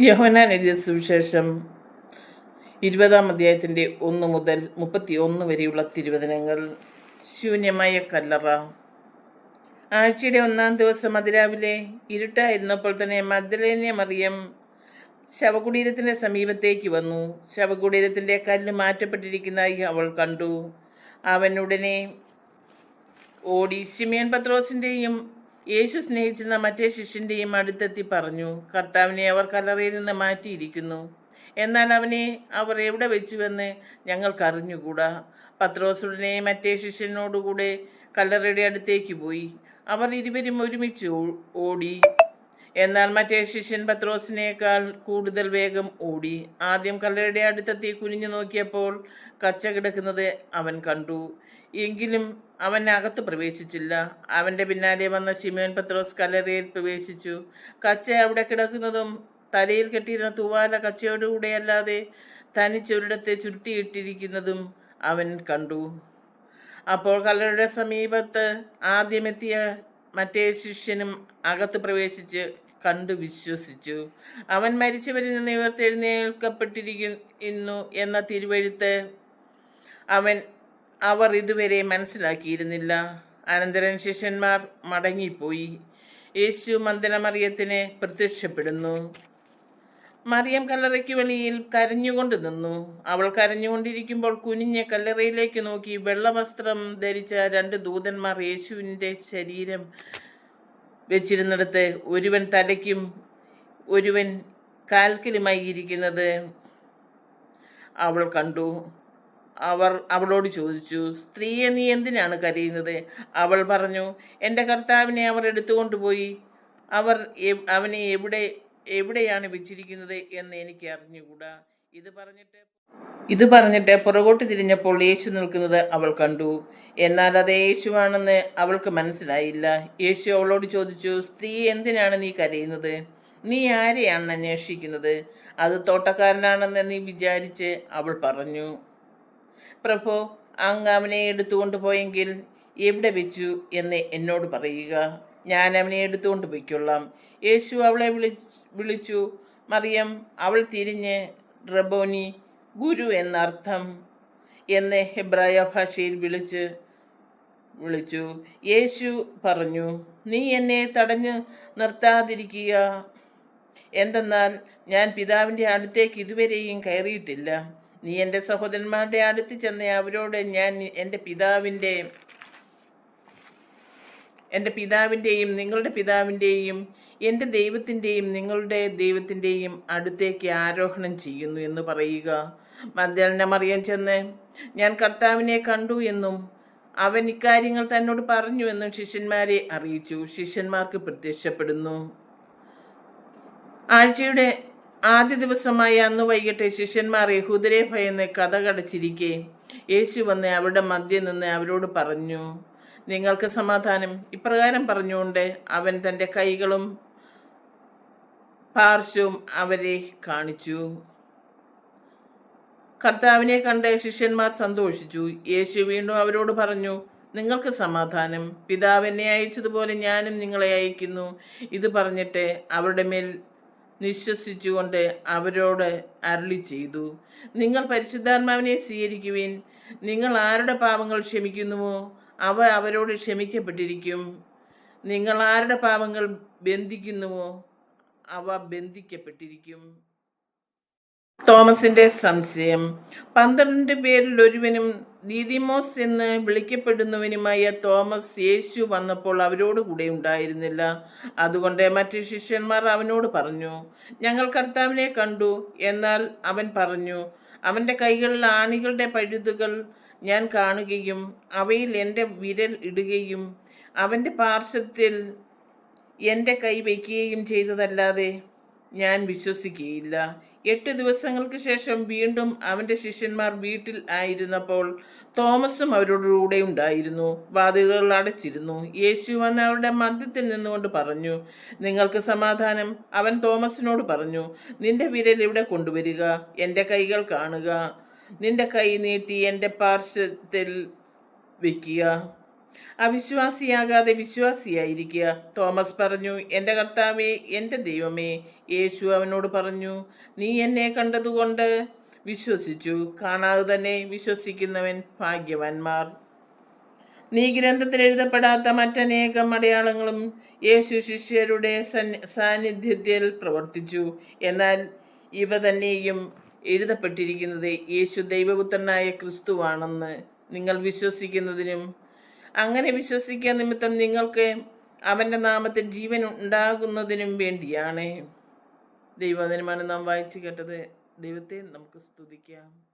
യോഹനാൻ എഴുതിയ സുവിശേഷം ഇരുപതാം അധ്യായത്തിന്റെ ഒന്ന് മുതൽ മുപ്പത്തി ഒന്ന് വരെയുള്ള തിരുവചനങ്ങൾ. ശൂന്യമായ കല്ലറ. ആഴ്ചയുടെ ഒന്നാം ദിവസം അതിരാവിലെ ഇരുട്ടായിരുന്നപ്പോൾ തന്നെ മദ്ദലേനെ മറിയം ശവകുടീരത്തിന്റെ സമീപത്തേക്ക് വന്നു. ശവകുടീരത്തിന്റെ കല്ല് മാറ്റപ്പെട്ടിരിക്കുന്നതായി അവൾ കണ്ടു. അവൻ ഉടനെ ഓടി ശിമിയൻ പത്രോസിന്റെയും യേശു സ്നേഹിച്ചിരുന്ന മറ്റേ ശിഷ്യന്റെയും അടുത്തെത്തി പറഞ്ഞു കർത്താവിനെ അവർ കലറയിൽ നിന്ന് മാറ്റിയിരിക്കുന്നു. എന്നാൽ അവനെ അവർ എവിടെ വെച്ചുവെന്ന് ഞങ്ങൾക്കറിഞ്ഞുകൂടാ. പത്രോസുടനെ മറ്റേ ശിഷ്യനോടുകൂടെ കല്ലറയുടെ അടുത്തേക്ക് പോയി. അവർ ഇരുവരും ഒരുമിച്ച് ഓടി. എന്നാൽ മറ്റേ ശിഷ്യൻ പത്രോസിനേക്കാൾ കൂടുതൽ വേഗം ഓടി. ആദ്യം കല്ലറയുടെ അടുത്തെത്തി കുനിഞ്ഞു നോക്കിയപ്പോൾ കച്ച കിടക്കുന്നത് അവൻ കണ്ടു. എങ്കിലും അവൻ അകത്ത് പ്രവേശിച്ചില്ല. അവന്റെ പിന്നാലെ വന്ന ശിമോൻ പത്രോസ് കല്ലറയിൽ പ്രവേശിച്ചു. കച്ച അവിടെ കിടക്കുന്നതും തലയിൽ കെട്ടിയിരുന്ന തൂവാല കച്ചയോടുകൂടെയല്ലാതെ തനിച്ചൊരിടത്തെ ചുരുട്ടിയിട്ടിരിക്കുന്നതും അവൻ കണ്ടു. അപ്പോൾ കല്ലറയുടെ സമീപത്ത് ആദ്യമെത്തിയ മറ്റേ ശിഷ്യനും അകത്ത് പ്രവേശിച്ച് കണ്ടു വിശ്വസിച്ചു. അവൻ മരിച്ചവരിൽ നിന്ന് ഉയർത്തെഴുന്നേൽക്കപ്പെട്ടിരിക്കുന്നു എന്ന തിരുവഴുത്ത് അവൻ അവർ ഇതുവരെ മനസ്സിലാക്കിയിരുന്നില്ല. അനന്തരൻ ശിഷ്യന്മാർ മടങ്ങിപ്പോയി. യേശു മന്ദനമറിയത്തിന് പ്രത്യക്ഷപ്പെടുന്നു. മറിയം കല്ലറയ്ക്ക് വെളിയിൽ കരഞ്ഞുകൊണ്ട് നിന്നു. അവൾ കരഞ്ഞുകൊണ്ടിരിക്കുമ്പോൾ കുനിഞ്ഞ കല്ലറയിലേക്ക് നോക്കി വെള്ളവസ്ത്രം ധരിച്ച രണ്ട് ദൂതന്മാർ യേശുവിന്റെ ശരീരം വെച്ചിരുന്നിടത്ത് ഒരുവൻ തലയ്ക്കും ഒരുവൻ കാൽക്കിലുമായി ഇരിക്കുന്നത് അവൾ കണ്ടു. അവർ അവളോട് ചോദിച്ചു സ്ത്രീയെ നീ എന്തിനാണ് കരയുന്നത്? അവൾ പറഞ്ഞു എന്റെ കർത്താവിനെ അവർ എടുത്തുകൊണ്ടുപോയി. അവർ അവനെ എവിടെ എവിടെയാണ് വെച്ചിരിക്കുന്നത് എന്ന് എനിക്ക് അറിഞ്ഞുകൂടാ ഇത് പറഞ്ഞിട്ട് ഇത് പറഞ്ഞിട്ട് പുറകോട്ട് തിരിഞ്ഞപ്പോൾ യേശു നിൽക്കുന്നത് അവൾ കണ്ടു. എന്നാൽ അത് യേശുവാണെന്ന് അവൾക്ക് മനസ്സിലായില്ല. യേശു അവളോട് ചോദിച്ചു സ്ത്രീ എന്തിനാണ് നീ കരയുന്നത്? നീ ആരെയാണ് അന്വേഷിക്കുന്നത്? അത് തോട്ടക്കാരനാണെന്ന് നീ വിചാരിച്ച് അവൾ പറഞ്ഞു. പ്രഭു അങ്ങ് അവനെ എടുത്തുകൊണ്ട് പോയെങ്കിൽ എവിടെ വെച്ചു എന്ന് എന്നോട് പറയുക. ഞാൻ അവനെ എടുത്തുകൊണ്ട് പോയിക്കൊള്ളാം. യേശു അവളെ വിളി വിളിച്ചു മറിയം അവൾ തിരിഞ്ഞ് റബോനി ഗുരു എന്നർത്ഥം എന്ന് ഹെബ്രായ ഭാഷയിൽ വിളിച്ച് വിളിച്ചു. യേശു പറഞ്ഞു നീ എന്നെ തടഞ്ഞു നിർത്താതിരിക്കുക. എന്തെന്നാൽ ഞാൻ പിതാവിന്റെ അടുത്തേക്ക് ഇതുവരെയും കയറിയിട്ടില്ല. നീ എന്റെ സഹോദരന്മാരുടെ അടുത്ത് ചെന്ന അവരോട് ഞാൻ എന്റെ പിതാവിന്റെ എന്റെ പിതാവിന്റെയും നിങ്ങളുടെ പിതാവിന്റെയും എന്റെ ദൈവത്തിന്റെയും നിങ്ങളുടെ ദൈവത്തിന്റെയും അടുത്തേക്ക് ആരോഹണം ചെയ്യുന്നു എന്ന് പറയുക. മദ്യാലിനെ മറിയാൻ ചെന്ന് ഞാൻ കർത്താവിനെ കണ്ടു എന്നും അവൻ ഇക്കാര്യങ്ങൾ തന്നോട് പറഞ്ഞു എന്നും ശിഷ്യന്മാരെ അറിയിച്ചു. ശിഷ്യന്മാർക്ക് പ്രത്യക്ഷപ്പെടുന്നു. ആഴ്ചയുടെ ആദ്യ ദിവസമായ അന്ന് വൈകിട്ട് ശിഷ്യന്മാർ യഹൂദരെ ഭയന്ന് കഥ കടച്ചിരിക്കെ യേശു വന്ന് അവരുടെ മദ്യം നിന്ന് അവരോട് പറഞ്ഞു നിങ്ങൾക്ക് സമാധാനം. ഇപ്രകാരം പറഞ്ഞുകൊണ്ട് അവൻ തന്റെ കൈകളും പാർശ്വവും അവരെ കാണിച്ചു. കർത്താവിനെ കണ്ട് ശിഷ്യന്മാർ സന്തോഷിച്ചു. യേശു വീണ്ടും അവരോട് പറഞ്ഞു നിങ്ങൾക്ക് സമാധാനം. പിതാവ് എന്നെ അയച്ചതുപോലെ ഞാനും നിങ്ങളെ അയക്കുന്നു. ഇത് പറഞ്ഞിട്ട് അവരുടെ മേൽ നിശ്വസിച്ചുകൊണ്ട് അവരോട് അരുളി ചെയ്തു. നിങ്ങൾ പരിശുദ്ധാത്മാവിനെ സ്വീകരിക്കുവിൻ. നിങ്ങൾ ആരുടെ പാപങ്ങൾ ക്ഷമിക്കുന്നുവോ? അവ അവരോട് ക്ഷമിക്കപ്പെട്ടിരിക്കും. നിങ്ങൾ ആരുടെ പാപങ്ങൾ ബന്ധിക്കുന്നുവോ? അവ ബന്ധിക്കപ്പെട്ടിരിക്കും. തോമസിന്റെ സംശയം. പന്ത്രണ്ട് പേരിൽ ഒരുവനും ദീദിമോസ് എന്ന് വിളിക്കപ്പെടുന്നവനുമായ തോമസ് യേശു വന്നപ്പോൾ അവരോട് കൂടെ ഉണ്ടായിരുന്നില്ല. അതുകൊണ്ട് മറ്റ് ശിഷ്യന്മാർ അവനോട് പറഞ്ഞു ഞങ്ങൾ കർത്താവിനെ കണ്ടു. എന്നാൽ അവൻ പറഞ്ഞു അവന്റെ കൈകളിൽ ആണികളുടെ പഴുതുകൾ ഞാൻ കാണുകയും അവയിൽ എന്റെ വിരൽ ഇടുകയും അവന്റെ പാർശ്വത്തിൽ എന്റെ കൈ വയ്ക്കുകയും ചെയ്തതല്ലാതെ ഞാൻ വിശ്വസിക്കുകയില്ല. എട്ട് ദിവസങ്ങൾക്ക് ശേഷം വീണ്ടും അവന്റെ ശിഷ്യന്മാർ വീട്ടിൽ ആയിരുന്നപ്പോൾ തോമസും അവരോടുകൂടെ ഉണ്ടായിരുന്നു. വാതിലുകൾ അടച്ചിരുന്നു. യേശു വന്ന് അവരുടെ മധ്യത്തിൽ നിന്നുകൊണ്ട് പറഞ്ഞു നിങ്ങൾക്ക് സമാധാനം? അവൻ തോമസിനോട് പറഞ്ഞു നിന്റെ വിരൽ ഇവിടെ കൊണ്ടുവരിക എന്റെ കൈകൾ കാണുക. നിന്റെ കൈ നീട്ടി എന്റെ പാർശ്വത്തിൽ വയ്ക്കുക അവിശ്വാസിയാകാതെ വിശ്വാസിയായിരിക്കുക. തോമസ് പറഞ്ഞു എന്റെ കർത്താവേ എന്റെ ദൈവമേ. യേശു അവനോട് പറഞ്ഞു നീ എന്നെ കണ്ടതുകൊണ്ട് വിശ്വസിച്ചു. കാണാതെ തന്നെ വിശ്വസിക്കുന്നവൻ ഭാഗ്യവാന്മാർ. നീ ഗ്രന്ഥത്തിൽ എഴുതപ്പെടാത്ത മറ്റനേകം അടയാളങ്ങളും യേശു ശിഷ്യരുടെ സന്നി- സാന്നിധ്യത്തിൽ പ്രവർത്തിച്ചു. എന്നാൽ ഇവ തന്നെയും എഴുതപ്പെട്ടിരിക്കുന്നത് യേശു ദൈവപുത്രനായ ക്രിസ്തുവാണെന്ന് നിങ്ങൾ വിശ്വസിക്കുന്നതിനും അങ്ങനെ വിശ്വസിക്കാൻ നിമിത്തം നിങ്ങൾക്ക് അവന്റെ നാമത്തിൽ ജീവൻ ഉണ്ടാകുന്നതിനും വേണ്ടിയാണ്. ദൈവവചനമാണ് നാം വായിച്ചു കേട്ടത്. ദൈവത്തെ നമുക്ക് സ്തുതിക്കാം.